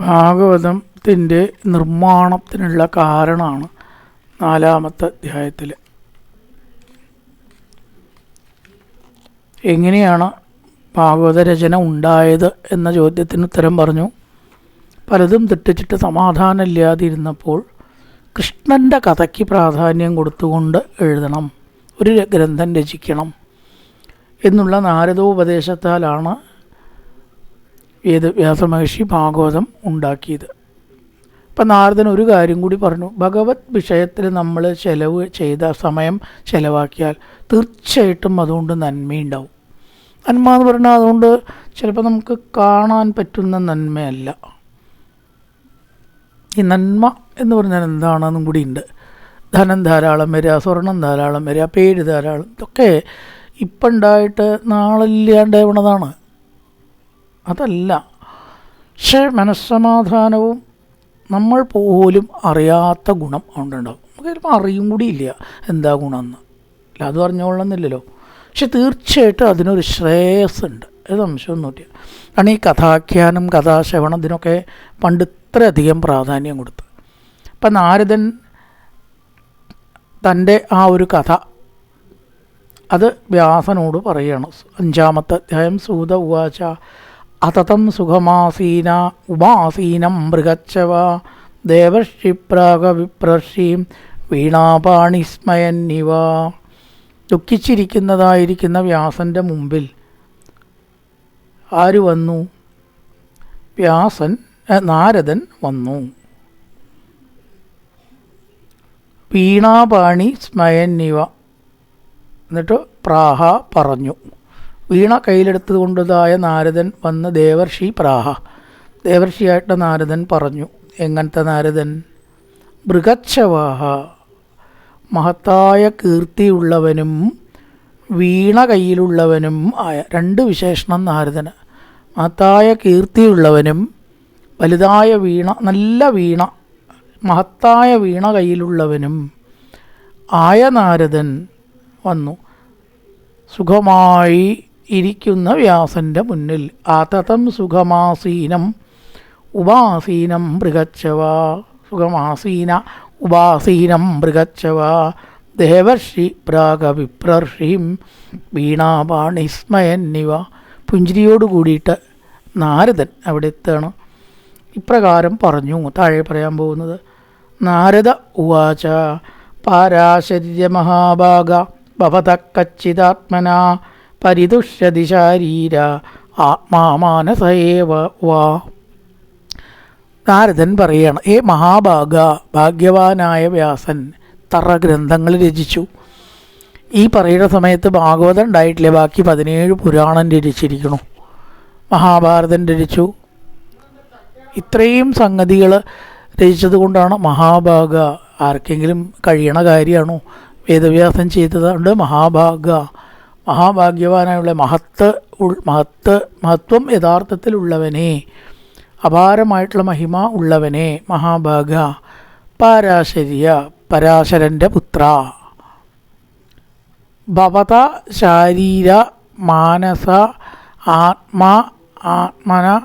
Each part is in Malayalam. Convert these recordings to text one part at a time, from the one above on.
ഭാഗവതത്തിന്റെ നിർമ്മാണത്തിനുള്ള കാരണമാണ് നാലാമത്തെ അധ്യായത്തിൽ. എങ്ങനെയാണ് ഭാഗവത രചന ഉണ്ടായത് എന്ന ചോദ്യത്തിന് ഉത്തരം പറഞ്ഞു. പലതും തെറ്റിച്ചിട്ട് സമാധാനമില്ലാതിരുന്നപ്പോൾ കൃഷ്ണന്റെ കഥയ്ക്ക് പ്രാധാന്യം കൊടുത്തുകൊണ്ട് എഴുതണം. ഒരു ഗ്രന്ഥം രചിക്കണം എന്നുള്ള നാരദോപദേശത്താലാണ് വേദവ്യാസമഹർഷി ഭാഗവതം ഉണ്ടാക്കിയത്. അപ്പം നാരദൻ ഒരു കാര്യം കൂടി പറഞ്ഞു ഭഗവത് വിഷയത്തിൽ നമ്മൾ ചെലവ് ചെയ്ത സമയം ചെലവാക്കിയാൽ തീർച്ചയായിട്ടും അതുകൊണ്ട് നന്മയുണ്ടാവും നന്മ എന്ന് പറഞ്ഞാൽ അതുകൊണ്ട് ചിലപ്പോൾ നമുക്ക് കാണാൻ പറ്റുന്ന നന്മയല്ല. ഈ നന്മ എന്ന് പറഞ്ഞാൽ എന്താണെന്നും കൂടി ഉണ്ട്. ധനം ധാരാളം വരിക സ്വർണം ധാരാളം വരിക പേര് ധാരാളം ഇതൊക്കെ ഇപ്പം ഉണ്ടായിട്ട് നാളില്ലാണ്ടാവണതാണ് അതല്ല. പക്ഷേ മനസ്സമാധാനവും നമ്മൾ പോലും അറിയാത്ത ഗുണം അതുകൊണ്ടുണ്ടാവും നമുക്ക് ചിലപ്പോൾ അറിയും ഇല്ല എന്താ ഗുണമെന്ന് അല്ല അത് പറഞ്ഞോളന്നില്ലല്ലോ പക്ഷെ തീർച്ചയായിട്ടും അതിനൊരു ശ്രേയസ് ഉണ്ട് അത് സംശയമൊന്നുമില്ല കാരണം ഈ കഥാഖ്യാനം കഥാശ്രവണം ഇതിനൊക്കെ പണ്ട് ഇത്രയധികം പ്രാധാന്യം കൊടുത്ത്. അപ്പം നാരദൻ തന്റെ ആ ഒരു കഥ അത് വ്യാസനോട് പറയണം. അഞ്ചാമത്തെ അധ്യായം സൂത ഉവാച അതതം സുഖമാസീന ഉമാസീനം മൃഗച്ചവ ദേവർഷിപ്രാഗ വിപ്രർഷീം വീണാപാണിസ്മയന്നിവ ദുഃഖിച്ചിരിക്കുന്നതായിരിക്കുന്ന വ്യാസന്റെ മുമ്പിൽ ആര് വന്നു? വ്യാസൻ നാരദൻ വന്നു. വീണാപാണി സ്മയന്നിവ. എന്നിട്ട് പ്രാഹ പറഞ്ഞു. വീണ കയ്യിലെടുത്തത് കൊണ്ടതായ നാരദൻ വന്ന് ദേവർഷി പ്രാഹ. ദേവർഷിയായിട്ട് നാരദൻ പറഞ്ഞു എങ്ങനത്തെ നാരദൻ? മൃഗച്ഛവാഹ. മഹത്തായ കീർത്തിയുള്ളവനും വീണ കയ്യിലുള്ളവനും ആയ രണ്ട് വിശേഷണം നാരദന്. മഹത്തായ കീർത്തിയുള്ളവനും വലുതായ വീണ നല്ല വീണ മഹത്തായ വീണ കയ്യിലുള്ളവനും ആയ നാരദൻ വന്നു. സുഖമായി ഇരിക്കുന്ന വ്യാസന്റെ മുന്നിൽ ആതതം സുഖമാസീനം ഉപാസീനം മൃഗച്ചവ സുഖമാസീന ഉപാസീനം മൃഗച്ചവ ദേവർഷി പ്രാഗവിപ്രർഷിം വീണാപാണിസ്മയന്നിവ. പുഞ്ചിരിയോട് കൂടിയിട്ട് നാരദൻ അവിടെ എത്താണ് ഇപ്രകാരം പറഞ്ഞു താഴെ പറയാൻ പോകുന്നത് നാരദ ഉവാച പാരാശര്യ മഹാഭാഗ പരിതുഷ്യതി ശാരീര ആത്മാമാനസേവ വാ. നാരദൻ പറയുകയാണ് ഏ മഹാഭാഗ ഭാഗ്യവാനായ വ്യാസൻ തറ ഗ്രന്ഥങ്ങൾ രചിച്ചു. ഈ പറയുന്ന സമയത്ത് ഭാഗവതം ഉണ്ടായിട്ടില്ല ബാക്കി പതിനേഴ് പുരാണം രചിച്ചിരിക്കുന്നു. മഹാഭാരതം രചിച്ചു. ഇത്രയും സംഗതികൾ രചിച്ചത് കൊണ്ടാണ് മഹാഭാഗ ആർക്കെങ്കിലും കഴിയണ കാര്യമാണോ? വേദവ്യാസം ചെയ്തതുകൊണ്ട് മഹാഭാഗ മഹാഭാഗ്യവാനായുള്ള മഹത്ത് മഹത്ത് മഹത്വം യഥാർത്ഥത്തിലുള്ളവനെ അപാരമായിട്ടുള്ള മഹിമ ഉള്ളവനെ മഹാഭാഗ പാരാശര്യ പരാശരന്റെ പുത്ര. ഭവത ശാരീര മാനസ ആത്മാ ആത്മന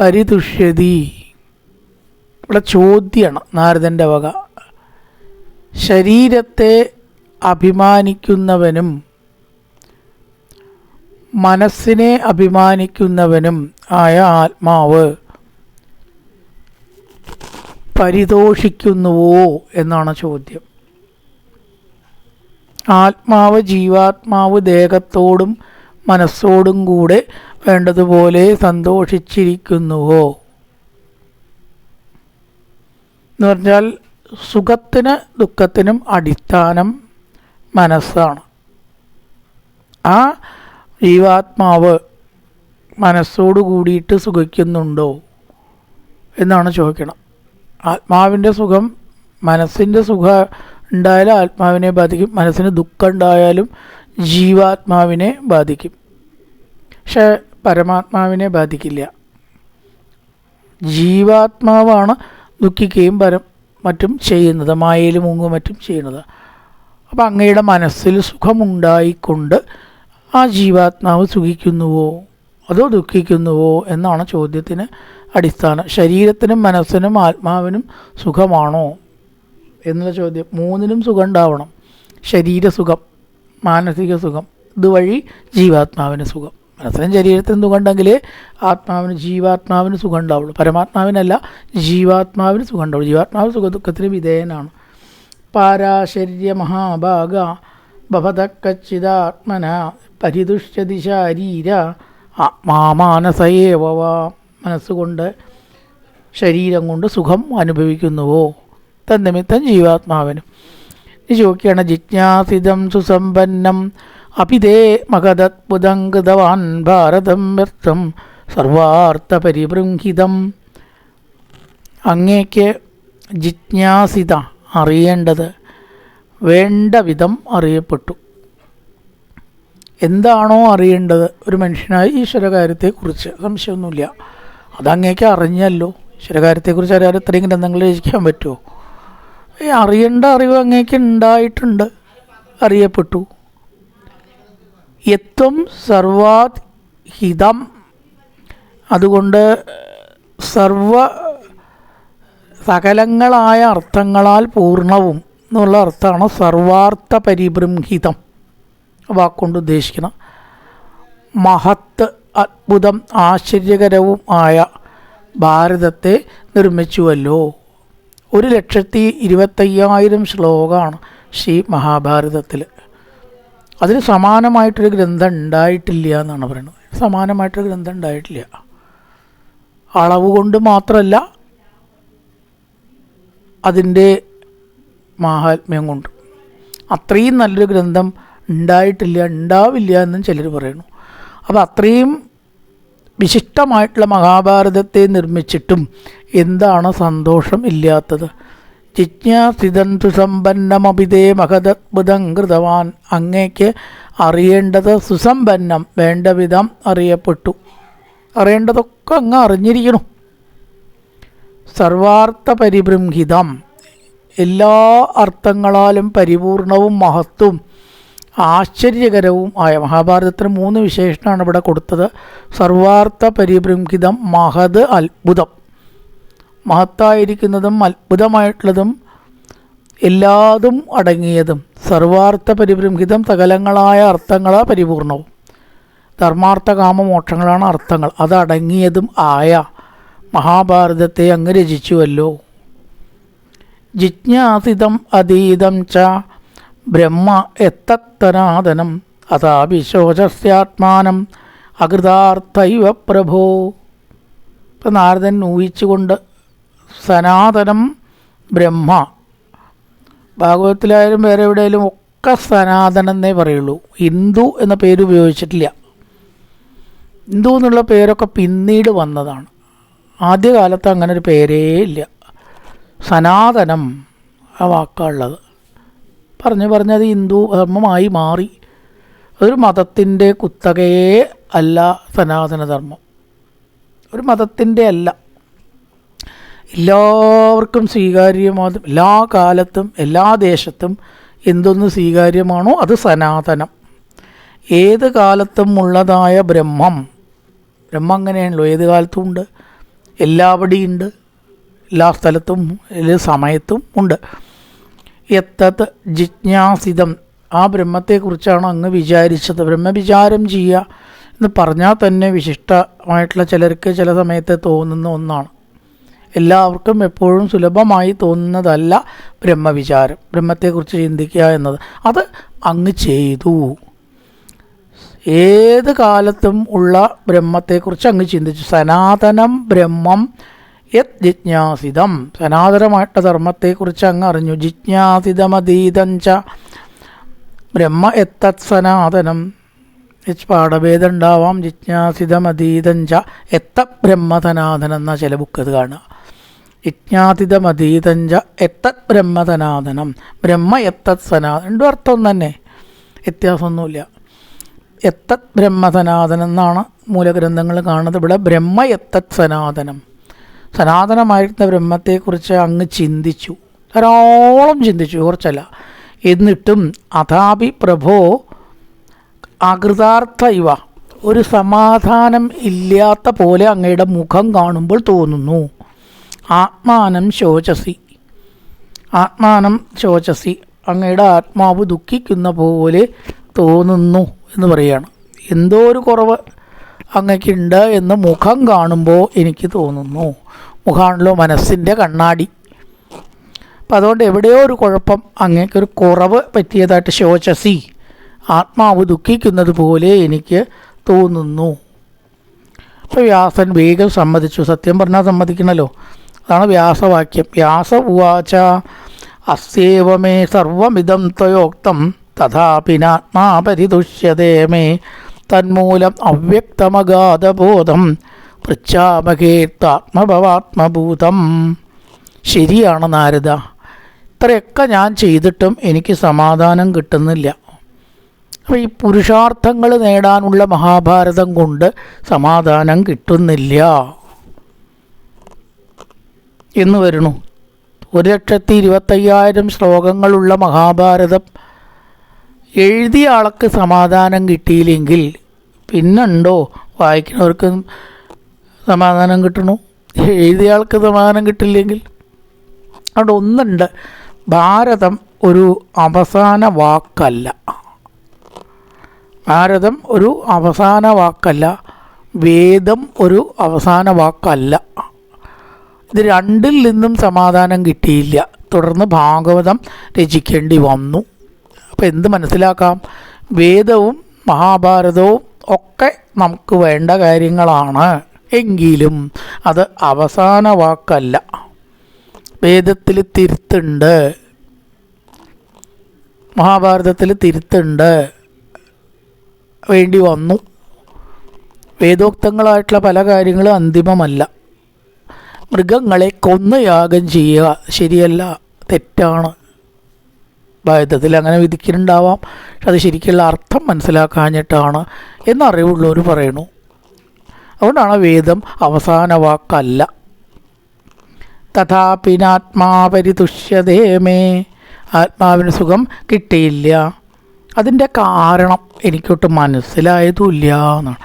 പരിതുഷ്യതി. ഇവിടെ ചോദ്യമാണ് നാരദന്റെ വക. ശരീരത്തെ അഭിമാനിക്കുന്നവനും മനസ്സിനെ അഭിമാനിക്കുന്നവനും ആയ ആത്മാവ് പരിതോഷിക്കുന്നുവോ എന്നാണ് ചോദ്യം. ആത്മാവ് ജീവാത്മാവ് ദേഹത്തോടും മനസ്സോടും കൂടെ വേണ്ടതുപോലെ സന്തോഷിച്ചിരിക്കുന്നുവോ? എന്ന് പറഞ്ഞാൽ സുഖത്തിന് ദുഃഖത്തിനും അടിസ്ഥാനം മനസ്സാണ്. ആ ജീവാത്മാവ് മനസ്സോട് കൂടിയിട്ട് സുഖിക്കുന്നുണ്ടോ എന്നാണ് ചോദിക്കണം. ആത്മാവിന്റെ സുഖം മനസ്സിന്റെ സുഖം ഉണ്ടായാലും ആത്മാവിനെ ബാധിക്കും. മനസ്സിന് ദുഃഖം ഉണ്ടായാലും ജീവാത്മാവിനെ ബാധിക്കും. പക്ഷെ പരമാത്മാവിനെ ബാധിക്കില്ല. ജീവാത്മാവാണ് ദുഃഖിക്കുകയും പരം മറ്റും ചെയ്യുന്നത് മായയിലും മുങ്ങും മറ്റും ചെയ്യുന്നത്. അപ്പം അങ്ങയുടെ മനസ്സിൽ സുഖമുണ്ടായിക്കൊണ്ട് ആ ജീവാത്മാവ് സുഖിക്കുന്നുവോ? അതോ ദുഃഖിക്കുന്നുവോ? എന്നാണ് ചോദ്യത്തിന് അടിസ്ഥാനം. ശരീരത്തിനും മനസ്സിനും ആത്മാവിനും സുഖമാണോ? എന്നുള്ള ചോദ്യം. മൂന്നിനും സുഖം ഉണ്ടാവണം ശരീരസുഖം മാനസിക സുഖം ഇതുവഴി ജീവാത്മാവിന് സുഖം. മനസ്സിനും ശരീരത്തിനും സുഖം ഉണ്ടെങ്കിലേ ആത്മാവിന് ജീവാത്മാവിന് സുഖം ഉണ്ടാവുള്ളൂ പരമാത്മാവിനല്ല ജീവാത്മാവിന് സുഖം ഉണ്ടാവുള്ളൂ ജീവാത്മാവ് സുഖ ദുഃഖത്തിന് വിധേയനാണ്. പാരാശര്യ മഹാഭാഗ ഭവതക്കച്ചിതാത്മന പരിതുഷ്യതി ശരീര ആത്മാമാനസയേവ മനസ്സുകൊണ്ട് ശരീരം കൊണ്ട് സുഖം അനുഭവിക്കുന്നുവോ? തന്നിമിത്തം ജീവാത്മാവിനും. ചോദിക്കുകയാണ് ജിജ്ഞാസിതം സുസമ്പന്നം അപിതേ മഹദത്ഭുതം കൃതവാൻ ഭാരതം വ്യർത്ഥം സർവാർത്ഥ പരിബൃംഹിതം അങ്ങേക്ക് ജിജ്ഞാസിത അറിയേണ്ടത് വേണ്ട വിധം അറിയപ്പെട്ടു. എന്താണോ അറിയേണ്ടത് ഒരു മനുഷ്യനായി ഈശ്വരകാര്യത്തെക്കുറിച്ച്? സംശയമൊന്നുമില്ല. അതങ്ങേക്ക് അറിഞ്ഞല്ലോ. ഈശ്വരകാര്യത്തെക്കുറിച്ച് അറിയാൻ ഇത്രയും ഗ്രന്ഥങ്ങൾ രചിക്കാൻ പറ്റുമോ? ഈ അറിയേണ്ട അറിവ് അങ്ങേക്ക് ഉണ്ടായിട്ടുണ്ട്. അറിയപ്പെട്ടു. യത്വം സർവാത് ഹിതം. അതുകൊണ്ട് സർവ സകലങ്ങളായ അർത്ഥങ്ങളാൽ പൂർണവും എന്നുള്ള അർത്ഥമാണ് സർവാർത്ഥ പരിബൃംഹിതം വാക്കുകൊണ്ട് ഉദ്ദേശിക്കണം. മഹത്ത് അത്ഭുതം ആശ്ചര്യകരവും ആയ ഭാരതത്തെ നിർമ്മിച്ചുവല്ലോ. ഒരു ലക്ഷത്തി ഇരുപത്തയ്യായിരം ശ്ലോകമാണ് ശ്രീ മഹാഭാരതത്തിൽ അതിന് സമാനമായിട്ടൊരു ഗ്രന്ഥം ഉണ്ടായിട്ടില്ല എന്നാണ് പറയുന്നത്. സമാനമായിട്ടൊരു ഗ്രന്ഥം ഉണ്ടായിട്ടില്ല. അളവ് കൊണ്ട് മാത്രമല്ല അതിന്റെ മാഹാത്മ്യം കൊണ്ട് അത്രയും നല്ലൊരു ഗ്രന്ഥം ഉണ്ടായിട്ടില്ല ഉണ്ടാവില്ല എന്നും ചിലർ പറയുന്നു. അപ്പോൾ അത്രയും വിശിഷ്ടമായിട്ടുള്ള മഹാഭാരതത്തെ നിർമ്മിച്ചിട്ടും എന്താണ് സന്തോഷം ഇല്ലാത്തത്? ജിജ്ഞാസിതന്തു സമ്പന്നമഭിതേ മഹദത്ഭുതം കൃതവാൻ അങ്ങേക്ക് അറിയേണ്ടത് സുസമ്പന്നം വേണ്ട വിധം അറിയപ്പെട്ടു. അറിയേണ്ടതൊക്കെ അങ്ങ് അറിഞ്ഞിരിക്കണം. സർവാർത്ഥ പരിബൃംഹിതം എല്ലാ അർത്ഥങ്ങളാലും പരിപൂർണവും മഹത്വവും ആശ്ചര്യകരവും ആയ മഹാഭാരതത്തിന് മൂന്ന് വിശേഷണമാണ് ഇവിടെ കൊടുത്തത്. സർവാർത്ഥ പരിഭ്രംഹിതം മഹത് അത്ഭുതം. മഹത്തായിരിക്കുന്നതും അത്ഭുതമായിട്ടുള്ളതും എല്ലാതും അടങ്ങിയതും സർവാർത്ഥ പരിഭ്രംഹിതം സകലങ്ങളായ അർത്ഥങ്ങളാ പരിപൂർണവും. ധർമാർത്ഥ കാമമോക്ഷങ്ങളാണ് അർത്ഥങ്ങൾ. അതടങ്ങിയതും ആയ മഹാഭാരതത്തെ അങ്ങ് രചിച്ചുവല്ലോ. ജിജ്ഞാസിതം അതീതം ച ബ്രഹ്മ എത്തത്തനാദനം അതാഭിശോചസ്യാത്മാനം അകൃതാർത്ഥൈവ പ്രഭോ. ഇപ്പം നാരദൻ ഊഹിച്ചുകൊണ്ട് സനാതനം ബ്രഹ്മ. ഭാഗവതത്തിലായാലും വേറെ എവിടെയായാലും ഒക്കെ സനാതനം എന്നേ പറയുള്ളൂ. ഹിന്ദു എന്ന പേര് ഉപയോഗിച്ചിട്ടില്ല. ഹിന്ദു എന്നുള്ള പേരൊക്കെ പിന്നീട് വന്നതാണ്. ആദ്യകാലത്ത് അങ്ങനെ ഒരു പേരേ ഇല്ല. സനാതനം ആ വാക്കാണുള്ളത്. പറഞ്ഞു പറഞ്ഞത് ഹിന്ദു ധർമ്മമായി മാറി. ഒരു മതത്തിന്റെ കുത്തകയെ അല്ല സനാതനധർമ്മം ഒരു മതത്തിന്റെ അല്ല. എല്ലാവർക്കും സ്വീകാര്യമാ എല്ലാ കാലത്തും എല്ലാ ദേശത്തും എന്തൊന്ന് സ്വീകാര്യമാണോ അത് സനാതനം. ഏത് കാലത്തും ഉള്ളതായ ബ്രഹ്മം. ബ്രഹ്മം അങ്ങനെയാണല്ലോ. ഏത് കാലത്തും ഉണ്ട്? എല്ലാവിടെയും ഉണ്ട്. എല്ലാ സ്ഥലത്തും എല്ലാ സമയത്തും ഉണ്ട്. എത്തത് ജിജ്ഞാസിതം. ആ ബ്രഹ്മത്തെക്കുറിച്ചാണ് അങ്ങ് വിചാരിച്ചത്. ബ്രഹ്മവിചാരം ചെയ്യുക എന്ന് പറഞ്ഞാൽ തന്നെ വിശിഷ്ടമായിട്ടുള്ള ചിലർക്ക് ചില സമയത്ത് തോന്നുന്ന ഒന്നാണ്. എല്ലാവർക്കും എപ്പോഴും സുലഭമായി തോന്നുന്നതല്ല ബ്രഹ്മവിചാരം. ബ്രഹ്മത്തെക്കുറിച്ച് ചിന്തിക്കുക എന്നത്. അത് അങ്ങ് ചെയ്തു. ഏത് കാലത്തും ഉള്ള ബ്രഹ്മത്തെക്കുറിച്ച് അങ്ങ് ചിന്തിച്ചു. സനാതനം ബ്രഹ്മം യത് ജിജ്ഞാസിതം. സനാതനമായിട്ട ധർമ്മത്തെക്കുറിച്ച് അങ്ങ് അറിഞ്ഞു ജിജ്ഞാസിതമതീതം ച ബ്രഹ്മ എത്തത് സനാതനം. എച്ച് ജിജ്ഞാസിതമതീതം ച എത്ത ബ്രഹ്മധനാഥനം എന്ന ചില ബുക്ക് അത് കാണുക. ജിജ്ഞാസിതമതീതം ച എത്തത് ബ്രഹ്മധനാഥനം ബ്രഹ്മ എത്തത് സനാതനം. രണ്ടും അർത്ഥം തന്നെ. വ്യത്യാസമൊന്നുമില്ല. എത്തത് ബ്രഹ്മസനാതനം എന്നാണ് മൂലഗ്രന്ഥങ്ങൾ കാണുന്നത്. ഇവിടെ ബ്രഹ്മ എത്തത് സനാതനം. സനാതനമായിരുന്ന ബ്രഹ്മത്തെക്കുറിച്ച് അങ്ങ് ചിന്തിച്ചു. ധാരാളം ചിന്തിച്ചു കുറച്ചല്ല എന്നിട്ടും അഥാപി പ്രഭോ അകൃതാർത്ഥ ഇവ. ഒരു സമാധാനം ഇല്ലാത്ത പോലെ അങ്ങയുടെ മുഖം കാണുമ്പോൾ തോന്നുന്നു. ആത്മാനം ശോചസി. ആത്മാനം ശോചസി. അങ്ങയുടെ ആത്മാവ് ദുഃഖിക്കുന്ന പോലെ തോന്നുന്നു എന്ന് പറയുകയാണ് എന്തോ ഒരു കുറവ്. അങ്ങയ്ക്കുണ്ട് എന്ന് മുഖം കാണുമ്പോൾ എനിക്ക് തോന്നുന്നു. മുഖമാണല്ലോ മനസ്സിന്റെ കണ്ണാടി. അപ്പം അതുകൊണ്ട് എവിടെയോ ഒരു കുഴപ്പം അങ്ങേക്കൊരു കുറവ് പറ്റിയതായിട്ട് ശോചസി ആത്മാവ് ദുഃഖിക്കുന്നത് പോലെ എനിക്ക് തോന്നുന്നു. അപ്പോൾ വ്യാസൻ വേഗം സമ്മതിച്ചു. സത്യം പറഞ്ഞാൽ സമ്മതിക്കണമല്ലോ അതാണ് വ്യാസവാക്യം. വ്യാസ ഉവാച അസ്യേവമേ സർവമിതം ത്വയോക്തം തഥാപിനാത്മാ പരിതുഷ്യതേ മേ തന്മൂലം അവ്യക്തമഗാധബോധം പൃച്ഛാമകേത്താത്മഭവാത്മഭൂതം ശരിയാണ് നാരദ. ഇത്രയൊക്കെ ഞാൻ ചെയ്തിട്ടും എനിക്ക് സമാധാനം കിട്ടുന്നില്ല. അപ്പോൾ ഈ പുരുഷാർത്ഥങ്ങൾ നേടാനുള്ള മഹാഭാരതം കൊണ്ട് സമാധാനം കിട്ടുന്നില്ല. എന്ന് വരുന്നു. ഒരു ലക്ഷത്തി ഇരുപത്തയ്യായിരം ശ്ലോകങ്ങളുള്ള മഹാഭാരതം എഴുതിയ ആൾക്ക് സമാധാനം കിട്ടിയില്ലെങ്കിൽ പിന്നുണ്ടോ? വായിക്കുന്നവർക്ക് സമാധാനം കിട്ടണു. എഴുതിയ ആൾക്ക് സമാധാനം കിട്ടില്ലെങ്കിൽ അവിടെ ഒന്നുണ്ട്. ഭാരതം ഒരു അവസാന വാക്കല്ല. ഭാരതം ഒരു അവസാന വാക്കല്ല. വേദം ഒരു അവസാന വാക്കല്ല. ഇത് രണ്ടിൽ നിന്നും സമാധാനം കിട്ടിയില്ല. തുടർന്ന് ഭാഗവതം രചിക്കേണ്ടി വന്നു. അപ്പോൾ എന്ത് മനസ്സിലാക്കാം? വേദവും മഹാഭാരതവും ഒക്കെ നമുക്ക് വേണ്ട കാര്യങ്ങളാണ്. എങ്കിലും അത് അവസാന വാക്കല്ല. വേദത്തിൽ തിരുത്തുണ്ട്. മഹാഭാരതത്തിൽ തിരുത്തുണ്ട്. വേണ്ടി വന്നു. വേദോക്തങ്ങളായിട്ടുള്ള പല കാര്യങ്ങളും അന്തിമമല്ല. മൃഗങ്ങളെ കൊന്ന് യാഗം ചെയ്യുക ശരിയല്ല തെറ്റാണ്. ഭാരതത്തിൽ അങ്ങനെ വിധിക്കുന്നുണ്ടാവാം പക്ഷെ അത് ശരിക്കുള്ള അർത്ഥം മനസ്സിലാക്കാഞ്ഞിട്ടാണ് എന്നറിവുള്ളവർ പറയുന്നു. അതുകൊണ്ടാണ് വേദം അവസാന വാക്കല്ല. തഥാപിനാത്മാ പരിതുഷ്യതേ ആത്മാവിന് സുഖം കിട്ടിയില്ല. അതിന്റെ കാരണം എനിക്കൊട്ട് മനസ്സിലായതുമില്ല എന്നാണ്.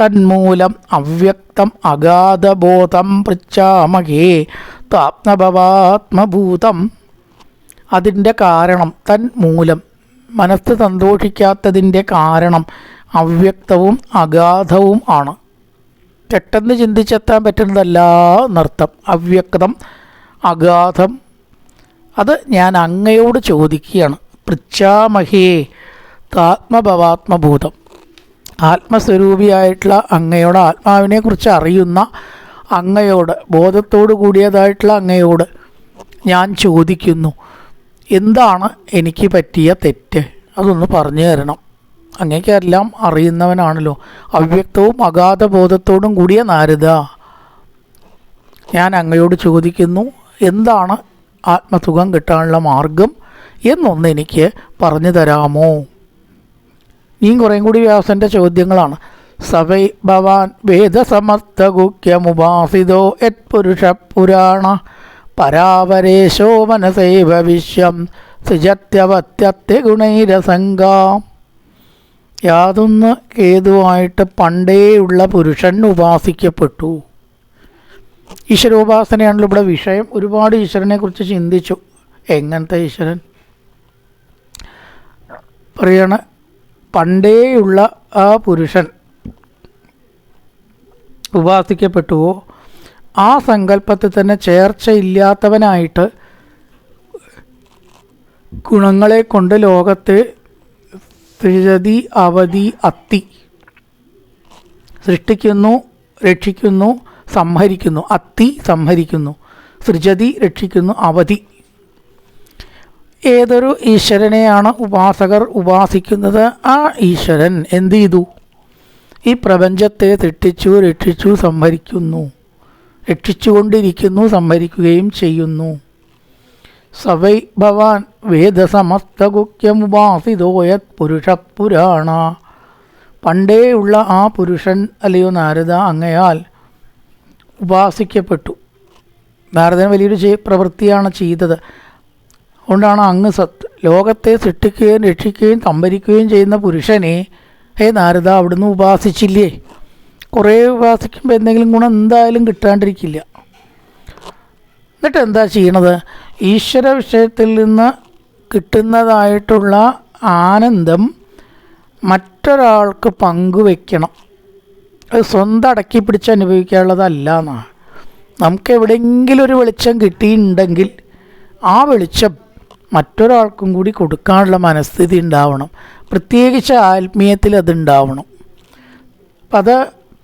തന്മൂലം അവ്യക്തം അഗാധബോധം പൃച്ഛാമകേ താത്മഭവാത്മഭൂതം അതിന്റെ കാരണം തൻ മൂലം. മനസ്സ് സന്തോഷിക്കാത്തതിന്റെ കാരണം അവ്യക്തവും അഗാധവും ആണ്. പെട്ടെന്ന് ചിന്തിച്ചെത്താൻ പറ്റുന്നതല്ല നൃത്തം അവ്യക്തം അഗാധം. അത് ഞാൻ അങ്ങയോട് ചോദിക്കുകയാണ്. പൃച്ഛാമഹേ താത്മഭവാത്മഭൂതം. ആത്മസ്വരൂപിയായിട്ടുള്ള അങ്ങയോട് ആത്മാവിനെക്കുറിച്ച് അറിയുന്ന അങ്ങയോട് ബോധത്തോടു കൂടിയതായിട്ടുള്ള അങ്ങയോട് ഞാൻ ചോദിക്കുന്നു. എന്താണ് എനിക്ക് പറ്റിയ തെറ്റ്? അതൊന്ന് പറഞ്ഞു തരണം. അങ്ങേക്കെല്ലാം അറിയുന്നവനാണല്ലോ. അവ്യക്തവും അഗാധ ബോധത്തോടും കൂടിയ നാരദ. ഞാൻ അങ്ങയോട് ചോദിക്കുന്നു എന്താണ് ആത്മസുഖം കിട്ടാനുള്ള മാർഗം? എന്നൊന്ന് എനിക്ക് പറഞ്ഞു തരാമോ? നീ കുറേം കൂടി വ്യാസന്റെ ചോദ്യങ്ങളാണ്. സവൈ ഭവാൻ വേദസമർത്ഥ ഗുഖ്യമുപാസിതോ യത് പുരുഷ പുരാണ പരാവരേശോ മനസൈവ വിശ്വം സുജത്യവത്യത്യ ഗുണൈരസംഗാം യാതൊന്ന് കേതുവായിട്ട് പണ്ടേയുള്ള പുരുഷൻ ഉപാസിക്കപ്പെട്ടു. ഈശ്വരോപാസനയാണല്ലോ ഇവിടെ വിഷയം. ഒരുപാട് ഈശ്വരനെ കുറിച്ച് ചിന്തിച്ചു. എങ്ങനത്തെ ഈശ്വരൻ? പറയണ പണ്ടേയുള്ള ആ പുരുഷൻ ഉപാസിക്കപ്പെട്ടുവോ? ആ സങ്കല്പത്തിൽ തന്നെ ചേർച്ചയില്ലാത്തവനായിട്ട് ഗുണങ്ങളെ കൊണ്ട് ലോകത്തെ സൃജതി അവധി അത്തി സൃഷ്ടിക്കുന്നു രക്ഷിക്കുന്നു സംഹരിക്കുന്നു. അത്തി സംഹരിക്കുന്നു. സൃജതി രക്ഷിക്കുന്നു അവധി. ഏതൊരു ഈശ്വരനെയാണ് ഉപാസകർ ഉപാസിക്കുന്നത്? ആ ഈശ്വരൻ എന്ത് ചെയ്തു? ഈ പ്രപഞ്ചത്തെ സൃഷ്ടിച്ചു രക്ഷിച്ചു സംഹരിക്കുന്നു. രക്ഷിച്ചുകൊണ്ടിരിക്കുന്നു സംഹരിക്കുകയും ചെയ്യുന്നു. സവൈ ഭവാൻ വേദസമസ്തഗുഖ്യമുപാസിതോയത് പുരുഷപുരാണ. പണ്ടേയുള്ള ആ പുരുഷൻ അല്ലയോ നാരദ അങ്ങയാൽ ഉപാസിക്കപ്പെട്ടു. നാരദൻ വലിയൊരു പ്രവൃത്തിയാണ് ചെയ്തത്. അതുകൊണ്ടാണ് അങ്ങ് സത്ത് ലോകത്തെ സൃഷ്ടിക്കുകയും രക്ഷിക്കുകയും സംഭരിക്കുകയും ചെയ്യുന്ന പുരുഷനെ ഹേ നാരദ അവിടുന്ന് ഉപാസിച്ചില്ലേ? കുറേ ഉപാസിക്കുമ്പോൾ എന്തെങ്കിലും ഗുണം എന്തായാലും കിട്ടാണ്ടിരിക്കില്ല. എന്നിട്ട് എന്താ ചെയ്യണത്? ഈശ്വര വിഷയത്തിൽ നിന്ന് കിട്ടുന്നതായിട്ടുള്ള ആനന്ദം മറ്റൊരാൾക്ക് പങ്കുവെക്കണം അത് സ്വന്തം അടക്കി പിടിച്ച് അനുഭവിക്കാനുള്ളതല്ല എന്നാണ് നമുക്ക് എവിടെയെങ്കിലും ഒരു വെളിച്ചം കിട്ടിയിട്ടുണ്ടെങ്കിൽ ആ വെളിച്ചം മറ്റൊരാൾക്കും കൂടി കൊടുക്കാനുള്ള മനസ്ഥിതി ഉണ്ടാവണം. പ്രത്യേകിച്ച് ആത്മീയത്തിൽ അതുണ്ടാവണം അപ്പം അത്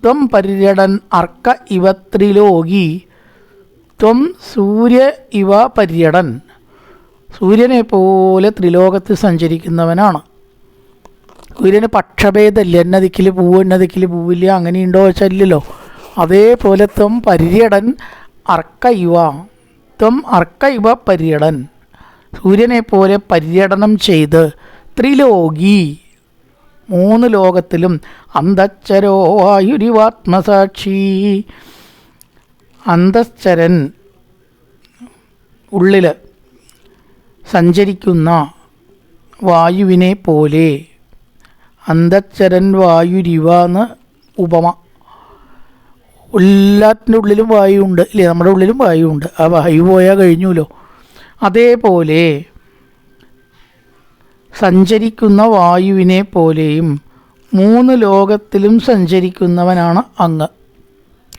ത്വം പര്യടൻ അർക്ക ഇവ ത്രിലോകി. ത്വം സൂര്യ ഇവ പര്യടൻ. സൂര്യനെ പോലെ ത്രിലോകത്ത് സഞ്ചരിക്കുന്നവനാണ്. സൂര്യന് പക്ഷഭേദമില്ല. എന്ന ദിക്കിൽ പൂവ് എന്ന ദിക്കിൽ പൂവില്ല. അങ്ങനെയുണ്ടോ വെച്ചല്ലോ അതേപോലെ ത്വം പര്യടൻ അർക്ക ഇവ. ത്വം അർക്ക ഇവ പര്യടൻ. സൂര്യനെ പോലെ പര്യടനം ചെയ്ത് ത്രിലോകി. മൂന്ന് ലോകത്തിലും അന്തച്ചരോ ആയുരിവാത്മസാക്ഷി അന്തശ്ചരൻ ഉള്ളിൽ സഞ്ചരിക്കുന്ന വായുവിനെ പോലെ അന്തച്ചരൻ വായുരിവ എന്ന് ഉപമ. എല്ലാത്തിന്റെ ഉള്ളിലും വായുണ്ട് ഇല്ലേ? നമ്മുടെ ഉള്ളിലും വായുണ്ട് ആ വായു പോയാൽ കഴിഞ്ഞുല്ലോ അതേപോലെ സഞ്ചരിക്കുന്ന വായുവിനെ പോലെയും മൂന്ന് ലോകത്തിലും സഞ്ചരിക്കുന്നവനാണ് അങ്ങ്.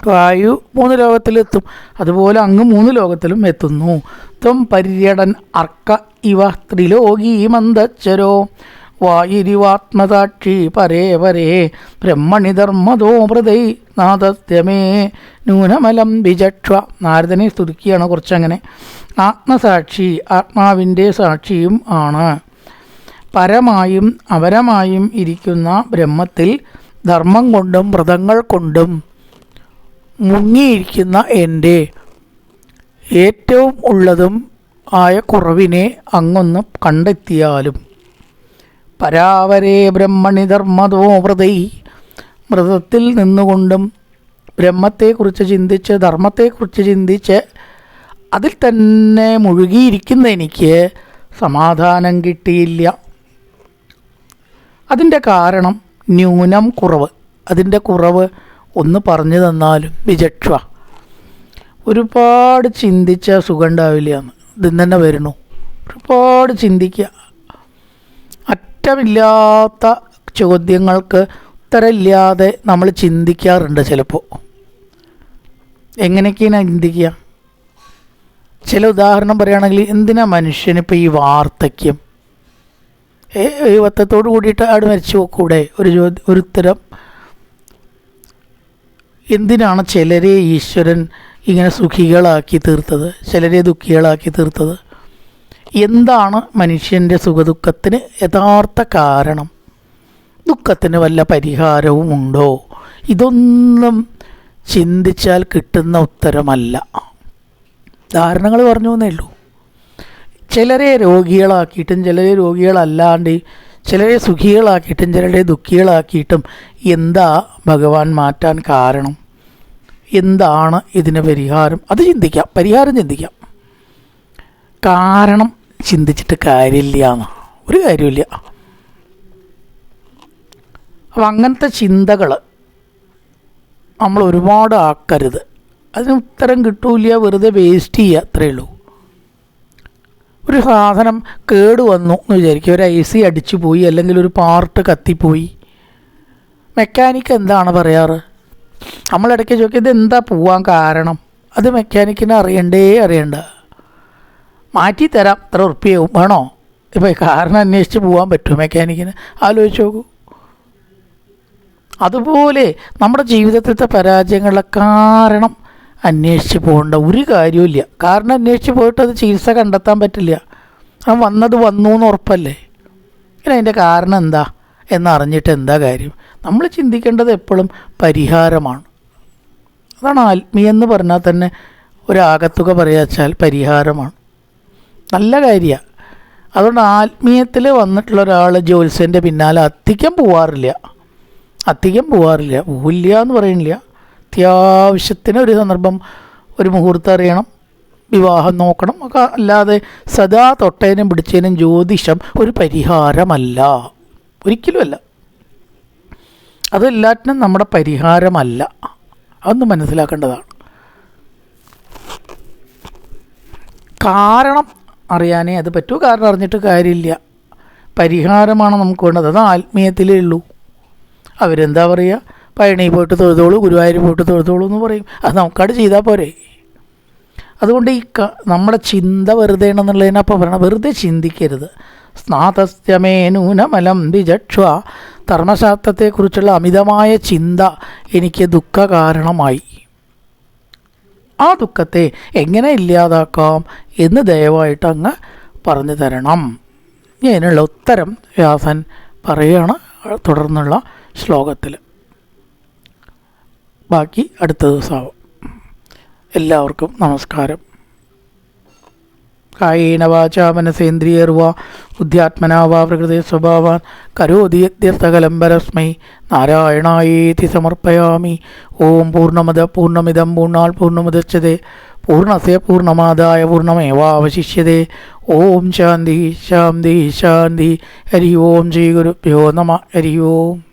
വായു മൂന്ന് ലോകത്തിലെത്തും. അതുപോലെ അങ്ങ് മൂന്ന് ലോകത്തിലും എത്തുന്നു. ത്വം പര്യടൻ അർക്ക ഇവ ത്രിലോകി മന്ദച്ചരോ. വായുരിവാത്മസാക്ഷി പരേ പരേ. ബ്രഹ്മണി ധർമ്മതോ മൃതൈ നാദസ്യമേ. ന്യൂനമലം വിചക്ഷ നാരദനെ സ്തുതിക്കുകയാണ് കുറച്ചങ്ങനെ. ആത്മസാക്ഷി ആത്മാവിന്റെ സാക്ഷിയും ആണ്. പരമായും അപരമായും ഇരിക്കുന്ന ബ്രഹ്മത്തിൽ ധർമ്മം കൊണ്ടും വ്രതങ്ങൾ കൊണ്ടും മുങ്ങിയിരിക്കുന്ന എന്റെ ഏറ്റവും ഉള്ളതും ആയ കുറവിനെ അങ്ങൊന്ന് കണ്ടെത്തിയാലും പരാവരേ ബ്രഹ്മണി ധർമ്മതോ വ്രതൈ. വ്രതത്തിൽ നിന്നുകൊണ്ടും ബ്രഹ്മത്തെക്കുറിച്ച് ചിന്തിച്ച് ധർമ്മത്തെക്കുറിച്ച് ചിന്തിച്ച് അതിൽ തന്നെ മുഴുകിയിരിക്കുന്ന എനിക്ക് സമാധാനം കിട്ടിയില്ല. അതിന്റെ കാരണം ന്യൂനം കുറവ്. അതിന്റെ കുറവ് ഒന്ന് പറഞ്ഞു തന്നാലും വിചക്ഷ ഒരുപാട് ചിന്തിച്ച സുഖം ഉണ്ടാവില്ല എന്ന് ഇതിന് തന്നെ വരുന്നു. ഒരുപാട് ചിന്തിക്കുക. അറ്റമില്ലാത്ത ചോദ്യങ്ങൾക്ക് ഉത്തരമില്ലാതെ നമ്മൾ ചിന്തിക്കാറുണ്ട് ചിലപ്പോൾ എങ്ങനെയൊക്കെയാണ് ചിന്തിക്കുക? ചില ഉദാഹരണം പറയുകയാണെങ്കിൽ എന്തിനാ മനുഷ്യനിപ്പോൾ ഈ വാർദ്ധക്യം? ഏ ദൈവത്തോട് കൂടിയിട്ട് ആട് മരിച്ചു കൂടെ? ഒരു ചോദ്യ ഒരു ഉത്തരം. എന്തിനാണ് ചിലരെ ഈശ്വരൻ ഇങ്ങനെ സുഖികളാക്കി തീർത്തത്? ചിലരെ ദുഃഖികളാക്കി തീർത്തത്? എന്താണ് മനുഷ്യന്റെ സുഖദുഃഖത്തിന് യഥാർത്ഥ കാരണം? ദുഃഖത്തിന് വല്ല പരിഹാരവും ഉണ്ടോ? ഇതൊന്നും ചിന്തിച്ചാൽ കിട്ടുന്ന ഉത്തരമല്ല. ധാരണകൾ പറഞ്ഞു എന്നേ ഉള്ളൂ. ചിലരെ രോഗികളാക്കിയിട്ടും ചിലരെ രോഗികളല്ലാണ്ട് ചിലരെ സുഖികളാക്കിയിട്ടും ചിലരെ ദുഃഖികളാക്കിയിട്ടും എന്താ ഭഗവാൻ മാറ്റാൻ കാരണം? എന്താണ് ഇതിന് പരിഹാരം? അത് ചിന്തിക്കാം പരിഹാരം ചിന്തിക്കാം. കാരണം ചിന്തിച്ചിട്ട് കാര്യമില്ല എന്ന്. ഒരു കാര്യമില്ല അപ്പം അങ്ങനത്തെ ചിന്തകൾ നമ്മൾ ഒരുപാട് ആക്കരുത്. അതിന് ഉത്തരം കിട്ടൂല വെറുതെ വേസ്റ്റ് ചെയ്യുക അത്രയേ ഉള്ളൂ. ഒരു സാധനം കേട് വന്നു എന്ന് വിചാരിക്കുക ഒരു ഐ സി അടിച്ചു പോയി അല്ലെങ്കിൽ ഒരു പാർട്ട് കത്തിപ്പോയി. മെക്കാനിക്ക് എന്താണ് പറയാറ്? നമ്മളിടയ്ക്ക് ചോദിക്കുക ഇത് എന്താ പോവാൻ കാരണം? അത് മെക്കാനിക്കിനെ അറിയണ്ടേ അറിയണ്ട. മാറ്റി തരാം ഇത്ര ഉറപ്പിയാവും. വേണോ? ഇപ്പോൾ കാരണം അന്വേഷിച്ച് പോകാൻ പറ്റുമോ മെക്കാനിക്കിന് ആലോചിച്ച് നോക്കൂ. അതുപോലെ നമ്മുടെ ജീവിതത്തിലത്തെ പരാജയങ്ങളുടെ കാരണം അന്വേഷിച്ച് പോകേണ്ട. ഒരു കാര്യമില്ല കാരണം അന്വേഷിച്ച് പോയിട്ട് അത് ചികിത്സ കണ്ടെത്താൻ പറ്റില്ല. ആ വന്നത് വന്നു എന്ന് ഉറപ്പല്ലേ? പിന്നെ അതിന്റെ കാരണം എന്താ? എന്നറിഞ്ഞിട്ട് എന്താ കാര്യം? നമ്മൾ ചിന്തിക്കേണ്ടത് എപ്പോഴും പരിഹാരമാണ്. അതാണ് ആത്മീയെന്ന് പറഞ്ഞാൽ തന്നെ ഒരാകത്തുക പറയാച്ചാൽ പരിഹാരമാണ്. നല്ല കാര്യമാണ് അതുകൊണ്ട് ആത്മീയത്തിൽ വന്നിട്ടുള്ള ഒരാൾ ജ്യോത്സ്യന്റെ പിന്നാലെ അധികം പോവാറില്ല. അധികം പോവാറില്ല. പോവില്ല എന്ന് പറയണില്ല അത്യാവശ്യത്തിന് ഒരു സന്ദർഭം ഒരു മുഹൂർത്തം അറിയണം വിവാഹം നോക്കണം ഒക്കെ അല്ലാതെ സദാ തൊട്ടേനും പിടിച്ചേനും ജ്യോതിഷം ഒരു പരിഹാരമല്ല. ഒരിക്കലുമല്ല. അതെല്ലാറ്റിനും നമ്മുടെ പരിഹാരമല്ല. അതൊന്ന് മനസ്സിലാക്കേണ്ടതാണ്. കാരണം അറിയാനേ അത് പറ്റൂ കാരണം അറിഞ്ഞിട്ട് കാര്യമില്ല. പരിഹാരമാണ് നമുക്ക് വേണ്ടത്. അത് ആത്മീയത്തിലേ ഉള്ളൂ. അവരെന്താ പറയുക? പഴനി പോയിട്ട് തൊഴുതോളൂ ഗുരുവായൂർ പോയിട്ട് തൊഴുതോളൂ എന്ന് പറയും. അത് നമുക്കവിടെ ചെയ്താൽ പോരെ. അതുകൊണ്ട് ഈ നമ്മുടെ ചിന്ത വെറുതെ എന്നുള്ളതിനപ്പോൾ പറയണം. വെറുതെ ചിന്തിക്കരുത്. സ്നാതസ്യമേ നൂനമലം ധർമ്മശാസ്ത്രത്തെക്കുറിച്ചുള്ള അമിതമായ ചിന്ത എനിക്ക് ദുഃഖ കാരണമായി ആ ദുഃഖത്തെ എങ്ങനെ ഇല്ലാതാക്കാം എന്ന് ദയവായിട്ട് അങ്ങ് പറഞ്ഞു തരണം. ഇനി അതിനുള്ള ഉത്തരം വ്യാസൻ പറയുകയാണ് തുടർന്നുള്ള ശ്ലോകത്തിൽ ബാക്കി അടുത്ത ദിവസമാവും. എല്ലാവർക്കും നമസ്കാരം. കായേന വാചാ മനസേന്ദ്രിയർവ ബുദ്ധ്യാത്മനാവാ പ്രകൃതി സ്വഭാവാൻ കരോതി പരസ്മൈ നാരായണായേതി സമർപ്പയാമി. ഓം പൂർണമത പൂർണമിതം പൂർണാൽ പൂർണമുദച്ചത് പൂർണസ്യ പൂർണമാദായ പൂർണമേവാവശിഷ്യതേ ഓം ശാന്തി ശാന്തി ശാന്തി ഹരി ഓം ശ്രീ ഗുരുഭ്യോ നമ ഹരി ഓം.